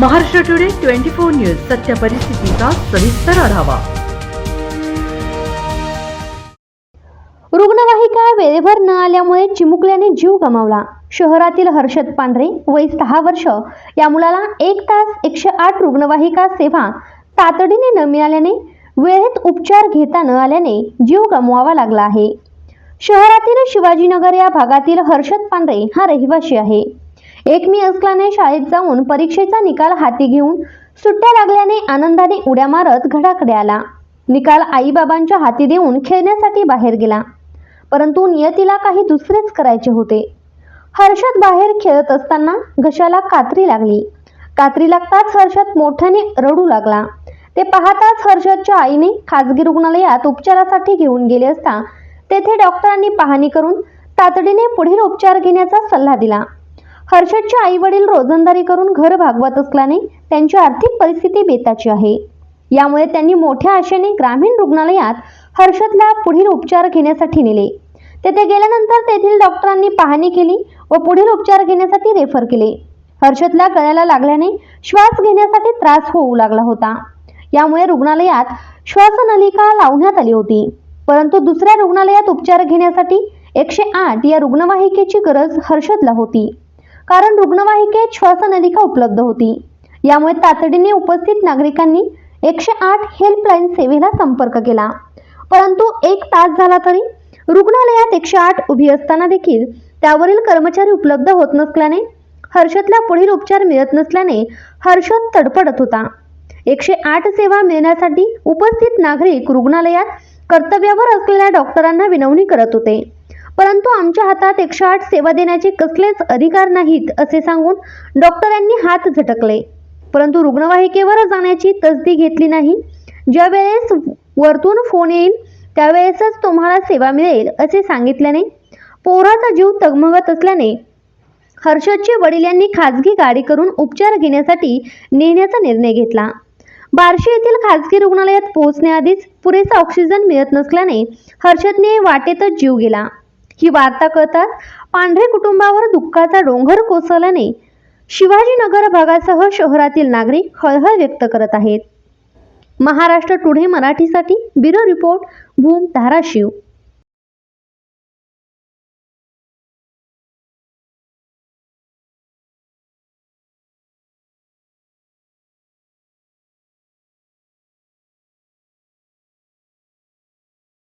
Maharashtra today twenty four news सत्य परिस्थितीचा सविस्तर आढावा. रुग्णवाहिका वेळेवर न आल्यामुळे चिमुकल्याने जीव गमावला. शहरातील हर्षद पांढरे वय सहा वर्ष या मुलाला एक तास एकशे आठ रुग्णवाहिका सेवा तातडीने न मिळाल्याने वेळेत उपचार घेता न आल्याने जीव गमवावा लागला आहे. शहरातील शिवाजीनगर या भागातील हर्षद पांढरे हा रहिवासी आहे. एक मी असल्याने शाळेत जाऊन परीक्षेचा निकाल हाती घेऊन सुट्ट्या लागल्याने आनंदाने उड्या मारत घडाकडे आला. निकाल आईबाबांच्या हाती देऊन खेळण्यासाठी बाहेर गेला. परंतु नियतीला काही दुसरेच करायचे होते. हर्षद बाहेर खेळत असताना घशाला कात्री लागली. कात्री लागताच हर्षद मोठ्याने रडू लागला. ते पाहताच हर्षदच्या आईने खाजगी रुग्णालयात उपचारासाठी घेऊन गेले असता तेथे डॉक्टरांनी पाहणी करून तातडीने पुढील उपचार घेण्याचा सल्ला दिला. हर्षदचे आई वडील रोजंदारी करून घर भागवत असल्याने त्यांची आर्थिक परिस्थिती बेताची आहे. यामुळे त्यांनी मोठ्या आशेने ग्रामीण रुग्णालयात हर्षदला पुढील उपचार घेण्यासाठी नेले. तेथे गेल्यानंतर तेथील डॉक्टरांनी पाहणी केली व पुढील उपचार घेण्यासाठी रेफर केले. हर्षदला गळ्याला लागल्याने श्वास घेण्यासाठी त्रास होऊ लागला होता. यामुळे रुग्णालयात श्वासनलिका लावण्यात आली होती. परंतु दुसऱ्या रुग्णालयात उपचार घेण्यासाठी एकशे आठ या रुग्णवाहिकेची गरज हर्षदला होती. कारण रुग्णवाहिकेत श्वासनलिका उपलब्ध होती. यामुळे तातडीने उपस्थित नागरिकांनी एकशे आठ हेल्पलाईन सेवेला संपर्क केला. परंतु एक तास झाला तरी रुग्णालयात एकशे आठ उभी असताना देखील त्यावरील कर्मचारी उपलब्ध होत नसल्याने हर्षदला पुढील उपचार मिळत नसल्याने हर्षद तडफडत होता. एकशे आठ सेवा मिळण्यासाठी उपस्थित नागरिक रुग्णालयात कर्तव्यावर असलेल्या डॉक्टरांना विनवणी करत होते. परंतु आमच्या हातात एकशे आठ सेवा देण्याचे कसलेच अधिकार नाहीत असे सांगून डॉक्टरांनी हात झटकले. परंतु रुग्णवाहिकेवर जाण्याची तसदी घेतली नाही. ज्या वेळेस वरतून फोन येईल त्यावेळेसच तुम्हाला सेवा मिळेल असे सांगितल्याने पोराचा जीव तगमगत असल्याने हर्षदचे वडील यांनी खाजगी गाडी करून उपचार घेण्यासाठी नेण्याचा निर्णय घेतला. बार्शी येथील खाजगी रुग्णालयात पोहोचण्याआधीच पुरेसा ऑक्सिजन मिळत नसल्याने हर्षदने वाटेतच जीव गेला. ही वार्ता कळताच पांढरे कुटुंबावर दुःखाचा डोंगर कोसळल्याने शिवाजीनगर भागासह शहरातील नागरिक हळहळ व्यक्त करत आहेत. महाराष्ट्र टुडे मराठीसाठी ब्युरो रिपोर्ट भूम धाराशिव.